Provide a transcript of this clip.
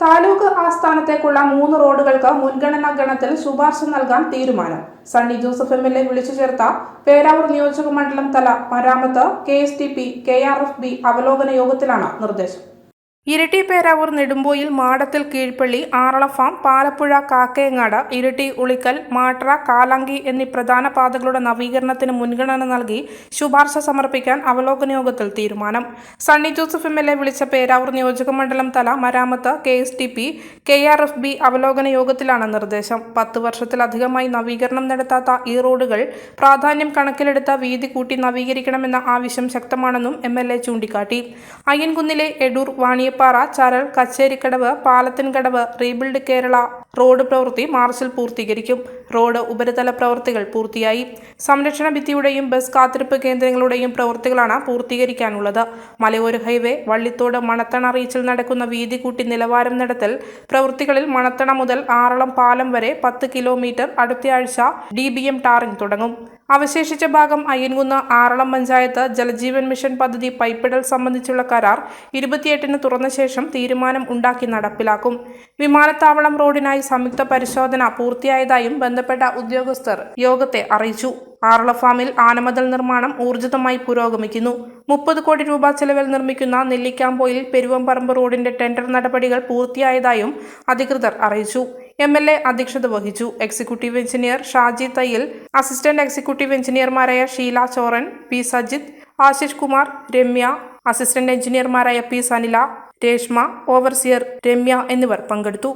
താലൂക്ക് ആസ്ഥാനത്തേക്കുള്ള മൂന്ന് റോഡുകൾക്ക് മുൻഗണനാ ഗണത്തിൽ ശുപാർശ നൽകാൻ തീരുമാനം. Sunny Joseph M L A വിളിച്ചു ചേർത്ത പേരാവൂർ നിയോജക മണ്ഡലം തല മരാമത്ത് K S T P K R F B അവലോകന യോഗത്തിലാണ് നിർദ്ദേശം. ഇരിട്ടി പേരാവൂർ നെടുമ്പോയിൽ മാടത്തിൽ കീഴ്പള്ളി ആറള ഫാം പാലപ്പുഴ കാക്കയങ്ങാട് ഇരട്ടി ഉളിക്കൽ മാട്ര കാലാങ്കി എന്നീ പ്രധാന പാതകളുടെ നവീകരണത്തിന് മുൻഗണന നൽകി ശുപാർശ സമർപ്പിക്കാൻ അവലോകന യോഗത്തിൽ തീരുമാനം. Sunny Joseph M L A വിളിച്ച പേരാവൂർ നിയോജക മണ്ഡലം തല മരാമത്ത് K S T P K R F B അവലോകന യോഗത്തിലാണ് നിർദ്ദേശം. പത്ത് വർഷത്തിലധികമായി നവീകരണം നടത്താത്ത ഈ റോഡുകൾ പ്രാധാന്യം കണക്കിലെടുത്ത വീതി കൂട്ടി നവീകരിക്കണമെന്ന ആവശ്യം ശക്തമാണെന്നും എം എൽ എ ചൂണ്ടിക്കാട്ടി. അയ്യൻകുന്നിലെ എടൂർ വാണിയപ്പാറ ചരൽ കച്ചേരിക്കടവ് പാലത്തിൻകടവ് റീബിൽഡ് കേരള. റോഡ് പ്രവൃത്തി മാർച്ചിൽ പൂർത്തീകരിക്കും. റോഡ് ഉപരിതല പ്രവൃത്തികൾ പൂർത്തിയായി. സംരക്ഷണ ഭിത്തിയുടെയും ബസ് കാത്തിരിപ്പ് കേന്ദ്രങ്ങളുടെയും പ്രവൃത്തികളാണ് പൂർത്തീകരിക്കാനുള്ളത്. മലയോര ഹൈവേ വള്ളിത്തോട് മണത്തണ റീച്ചിൽ നടക്കുന്ന വീതി കൂട്ടി നിലവാരം നടത്തൽ പ്രവൃത്തികളിൽ മണത്തണ മുതൽ ആറളം പാലം വരെ പത്ത് കിലോമീറ്റർ അടുത്തയാഴ്ച ഡി ബി എം ടാറിംഗ് തുടങ്ങും. അവശേഷിച്ച ഭാഗം അയ്യൻകുന്ന് ആറളം പഞ്ചായത്ത് ജലജീവൻ മിഷൻ പദ്ധതി പൈപ്പിടൽ സംബന്ധിച്ചുള്ള കരാർ ഇരുപത്തിയെട്ടിന് തുറന്ന ശേഷം തീരുമാനം ഉണ്ടാക്കി നടപ്പിലാക്കും. വിമാനത്താവളം റോഡിനായി സംയുക്ത പരിശോധന പൂർത്തിയായതായും ബന്ധപ്പെട്ട ഉദ്യോഗസ്ഥർ യോഗത്തെ അറിയിച്ചു. ആറള ഫാമിൽ ആനമതൽ നിർമ്മാണം ഊർജിതമായി പുരോഗമിക്കുന്നു. മുപ്പത് കോടി രൂപ ചെലവിൽ നിർമ്മിക്കുന്ന നെല്ലിക്കാമ്പോയിൽ പെരുവമ്പറമ്പ് റോഡിന്റെ ടെൻഡർ നടപടികൾ പൂർത്തിയായതായും അധികൃതർ അറിയിച്ചു. എം എൽ എ അധ്യക്ഷത വഹിച്ചു. Executive engineer Shaji Thayyal assistant executive എഞ്ചിനീയർമാരായ Sheela Choran P Sajith Ashish Kumar Ramya assistant എഞ്ചിനീയർമാരായ പി സനില രേഷ്മ ഓവർസിയർ രമ്യ എന്നിവർ പങ്കെടുത്തു.